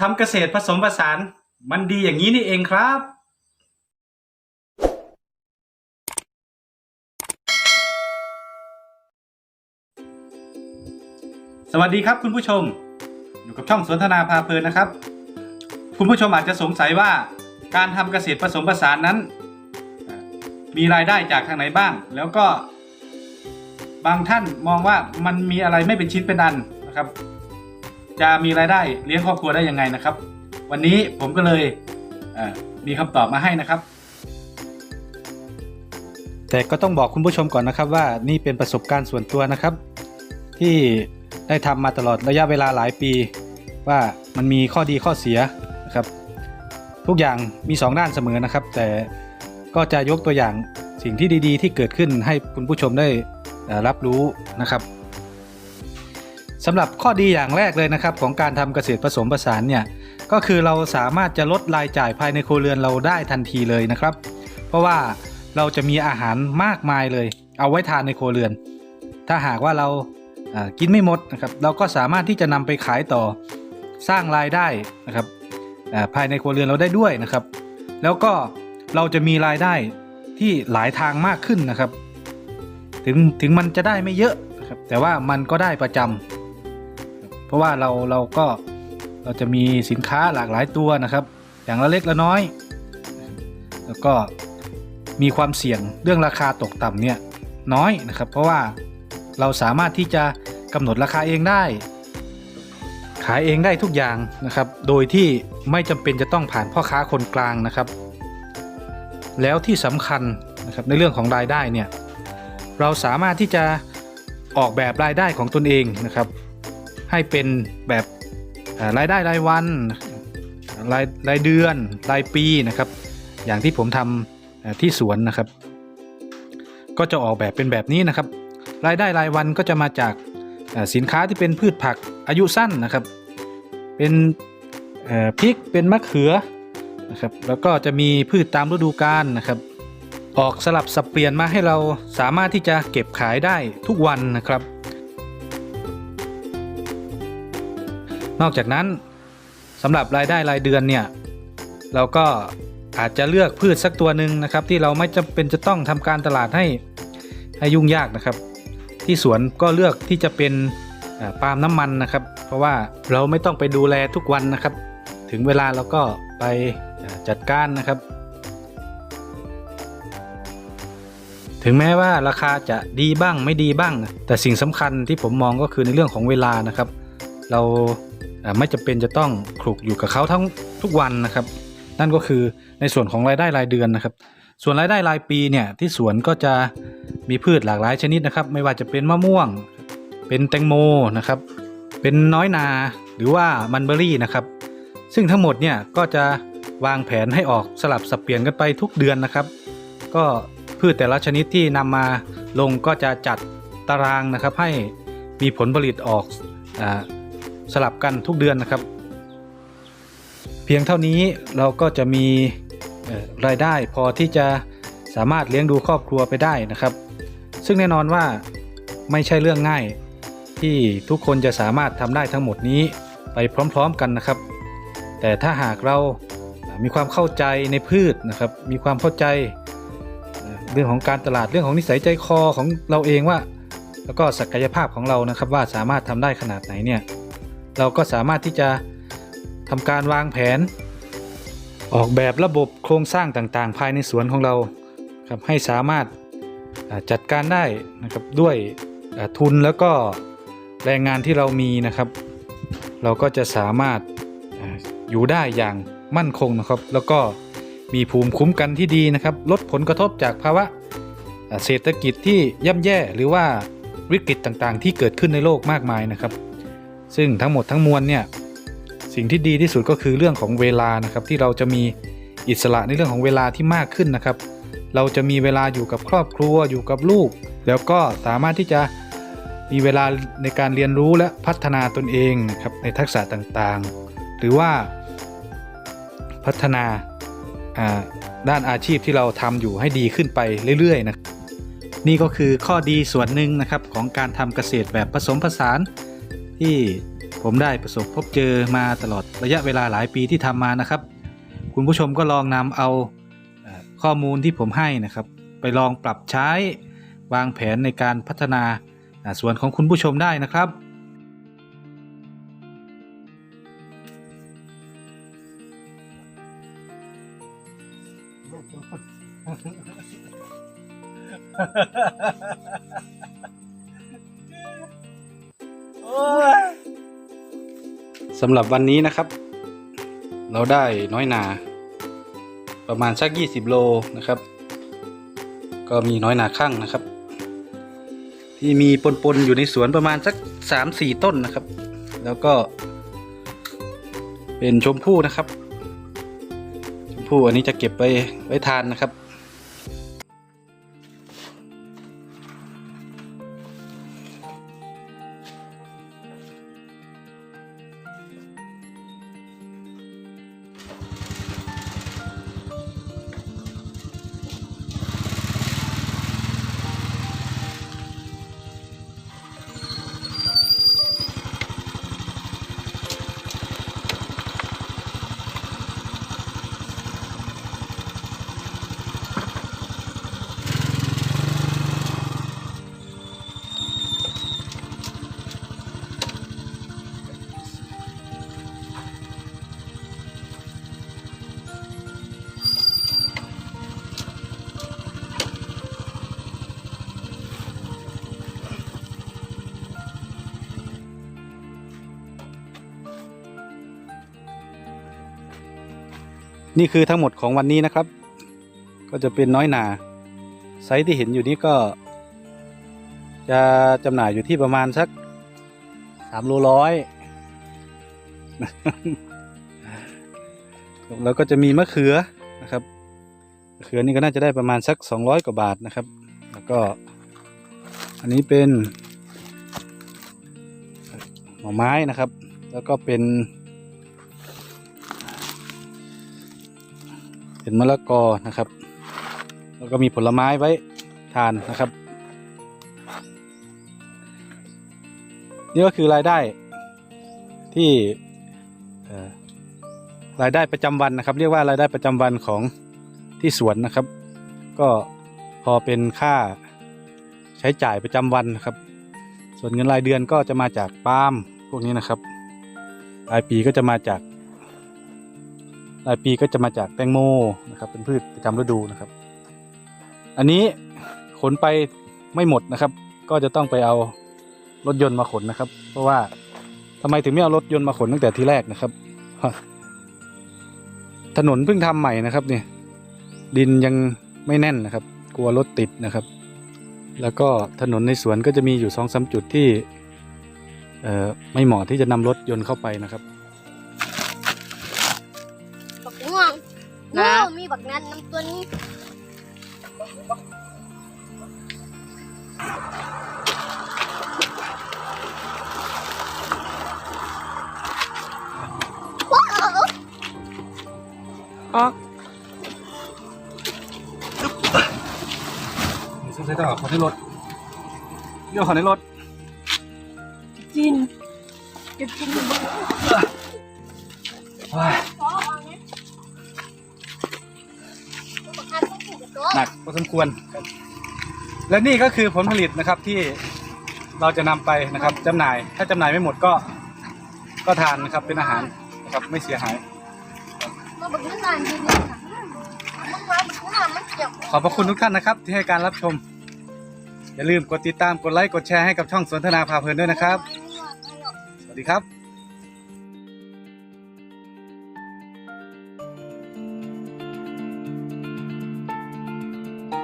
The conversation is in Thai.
ทำเกษตรผสมผสาน มันดีอย่างนี้นี่เองครับ สวัสดีครับคุณผู้ชม อยู่กับช่องสนทนาพาเพลินนะครับ คุณผู้ชมอาจจะสงสัยว่าการทำเกษตรผสมผสานนั้น มีรายได้จากทางไหนบ้าง แล้วก็บางท่านมองว่ามันมีอะไรไม่เป็นชิ้นเป็นอันนะครับ จะมีรายได้เลี้ยงครอบครัวได้ยังไงนะครับ วันนี้ผมก็เลยเมีคำตอบมาให้นะครับ แต่ก็ต้องบอกคุณผู้ชมก่อนนะครับว่านี่เป็นประสบการณ์ส่วนตัวนะครับ ที่ได้ทำมาตลอดระยะเวลาหลายปี ว่ามันมีข้อดีข้อเสียนะครับ ทุกอย่างมีสองด้านเสมอนะครับ แต่ก็จะยกตัวอย่างสิ่งที่ดี ๆ ที่เกิดขึ้นให้คุณผู้ชมได้รับรู้นะครับ สำหรับข้อดีอย่างแรกเลยนะครับของการทำเกษตรผสมผสานเนี่ยก็คือเราสามารถจะลดรายจ่ายภายในครัวเรือนเราได้ทันทีเลยนะครับ เพราะว่าเราจะมีอาหารมากมายเลย เอาไว้ทานในครัวเรือน ถ้าหากว่าเรากินไม่หมดนะครับเราก็สามารถที่จะนำไปขายต่อสร้างรายได้นะครับภายในครัวเรือนเราได้ด้วยนะครับ แล้วก็เราจะมีรายได้ที่หลายทางมากขึ้นนะครับ ถึงถึงมันจะได้ไม่เยอะนะครับแต่ว่ามันก็ได้ประจำ ราะว่าเราเราก็เราจะมีสินค้าหลากหลายตัวนะครับ อย่างละเล็กละน้อย แล้วก็มีความเสี่ยงเรื่องราคาตกต่ำเนี่ยน้อยนะครับ เพราะว่าเราสามารถที่จะกำหนดราคาเองได้ ขายเองได้ทุกอย่างนะครับ โดยที่ไม่จำเป็นจะต้องผ่านพ่อค้าคนกลางนะครับ แล้วที่สำคัญนะครับในเรื่องของรายได้เนี่ยเราสามารถที่จะออกแบบรายได้ของตนเองนะครับ ให้เป็นแบบรายได้รายวันรายรายเดือนรายปีนะครับ อย่างที่ผมทำที่สวนนะครับ ก็จะออกแบบเป็นแบบนี้นะครับ รายได้รายวันก็จะมาจากสินค้าที่เป็นพืชผักอายุสั้นนะครับ เป็นพริกเป็นมะเขือนะครับแล้วก็จะมีพืชตามฤดูกาลนะครับ ออกสลับสับเปลี่ยนมาให้เราสามารถที่จะเก็บขายได้ทุกวันนะครับ นอกจากนั้นสำหรับรายได้รายเดือนเนี่ยเราก็อาจจะเลือกพืชสักตัวหนึ่งนะครับ ที่เราไม่จำเป็นจะต้องทำการตลาดให้ให้ยุ่งยากนะครับ ที่สวนก็เลือกที่จะเป็นปาล์มน้ำมันนะครับ เพราะว่าเราไม่ต้องไปดูแลทุกวันนะครับ ถึงเวลาเราก็ไปจัดการนะครับ ถึงแม้ว่าราคาจะดีบ้างไม่ดีบ้าง แต่สิ่งสำคัญที่ผมมองก็คือในเรื่องของเวลานะครับ เรา ไม่จำเป็นจะต้องคลุกอยู่กับเขาทั้งทุกวันนะครับ นั่นก็คือในส่วนของรายได้รายเดือนนะครับ ส่วนรายได้รายปีเนี่ยที่สวนก็จะมีพืชหลากหลายชนิดนะครับ ไม่ว่าจะเป็นมะม่วง เป็นแตงโมนะครับ เป็นน้อยนาหรือว่ามันเบอรี่นะครับ ซึ่งทั้งหมดเนี่ยก็จะวางแผนให้ออกสลับสับเปลี่ยนกันไปทุกเดือนนะครับ ก็พืชแต่ละชนิดที่นำมาลงก็จะจัดตารางนะครับให้มีผลผลิตออกอา สลับกันทุกเดือนนะครับ เพียงเท่านี้เราก็จะมีรายได้พอที่จะสามารถเลี้ยงดูครอบครัวไปได้นะครับ ซึ่งแน่นอนว่าไม่ใช่เรื่องง่ายที่ทุกคนจะสามารถทำได้ทั้งหมดนี้ไปพร้อมๆกันนะครับ แต่ถ้าหากเรามีความเข้าใจในพืชนะครับ มีความเข้าใจเอ่อเรื่องของการตลาดเรื่องของนิสัยใจคอของเราเองว่า แล้วก็ศักยภาพของเรานะครับว่าสามารถทำได้ขนาดไหนเนี่ย เราก็สามารถที่จะทำการวางแผน ออกแบบระบบโครงสร้างต่างๆ ภายในสวนของเราครับให้สามารถจัดการได้นะครับด้วยทุนแล้วก็แรงงานที่เรามีนะครับ เราก็จะสามารถอยู่ได้อย่างมั่นคงนะครับ แล้วก็มีภูมิคุ้มกันที่ดีนะครับ ลดผลกระทบจากภาวะเศรษฐกิจที่ย่ำแย่หรือว่าวิกฤตต่างๆ ที่เกิดขึ้นในโลกมากมายนะครับ ซึ่งทั้งหมดทั้งมวลเนี่ยสิ่งที่ดีที่สุดก็คือเรื่องของเวลานะครับที่เราจะมีอิสระในเรื่องของเวลาที่มากขึ้นนะครับ เราจะมีเวลาอยู่กับครอบครัวอยู่กับลูก แล้วก็สามารถที่จะมีเวลาในการเรียนรู้และพัฒนาตนเองนะครับในทักษะต่างๆ หรือว่าพัฒนาด้านอาชีพที่เราทำอยู่ให้ดีขึ้นไปเรื่อยๆนะนี่ก็คือข้อดีส่วนหนึ่งนะครับของการทำเกษตรแบบผสมผสาน ที่ผมได้ประสบพบเจอมาตลอดระยะเวลาหลายปีที่ทำมานะครับ คุณผู้ชมก็ลองนำเอาข้อมูลที่ผมให้นะครับ ไปลองปรับใช้วางแผนในการพัฒนาอ่วนของคุณผู้ชมได้นะครับ สำหรับวันนี้นะครับ เราได้น้อยนา ประมาณสัก 20 โลนะครับ ก็มีน้อยนาข้างนะครับ ที่มีปนๆอยู่ในสวนประมาณสัก 3-4 ต้นนะครับ แล้วก็ เป็นชมพู่นะครับ ชมพู่อันนี้จะเก็บไปไว้ทานนะครับ นี่คือทั้งหมดของวันนี้นะครับ ก็จะเป็นน้อยหนาไซส์ที่เห็นอยู่นี้ก็ จะจำหน่ายอยู่ที่ประมาณสักสามโลร้อยแล้วก็จะมีมะเขือนะครับมะเขือนี่ก็น่าจะได้ประมาณสักสองร้อยกว่าบาทนะครับ แล้วก็ อันนี้เป็นหน่อไม้นะครับ แล้วก็เป็น เป็นมะละกอนะครับ แล้วก็มีผลไม้ไว้ทานนะครับ นี่ก็คือรายได้ที่รายได้ประจำวันนะครับ เรียกว่ารายได้ประจำวันของที่สวนนะครับ ก็พอเป็นค่าใช้จ่ายประจำวันนะครับ ส่วนเงินรายเดือนก็จะมาจากปาล์มพวกนี้นะครับ รายปีก็จะมาจาก รายปีก็จะมาจากแตงโมนะครับ เป็นพืชประจำฤดูนะครับ อันนี้ขนไปไม่หมดนะครับ ก็จะต้องไปเอารถยนต์มาขนนะครับ เพราะว่าทำไมถึงไม่เอารถยนต์มาขนตั้งแต่ทีแรกนะครับ ถนนเพิ่งทำใหม่นะครับเนี่ยดินยังไม่แน่นนะครับ กลัวรถติดนะครับ แล้วก็ถนนในสวนก็จะมีอยู่สองสาจุดที่เอ่อไม่เหมาะที่จะนำรถยนต์เข้าไปนะครับ บักนั้นน้ำตัวนี้ออกสงสัยต้องเอาของในรถเรื่องของในรถกินจะกิน หนักพอสมควรครับและนี่ก็คือผลผลิตนะครับที่เราจะนำไปนะครับจำหน่าย ถ้าจำหน่ายไม่หมดก็ก็ทานนะครับเป็นอาหารนะครับไม่เสียหายมาบักนั้นนานดีเลยค่ะมึงมาบักนั้นมันเกี่ยวขอบพระคุณทุกท่านนะครับ ที่ให้การรับชม อย่าลืมกดติดตามกดไลค์กดแชร์ให้กับช่องสนทนาพาเพลินด้วยนะครับ สวัสดีครับ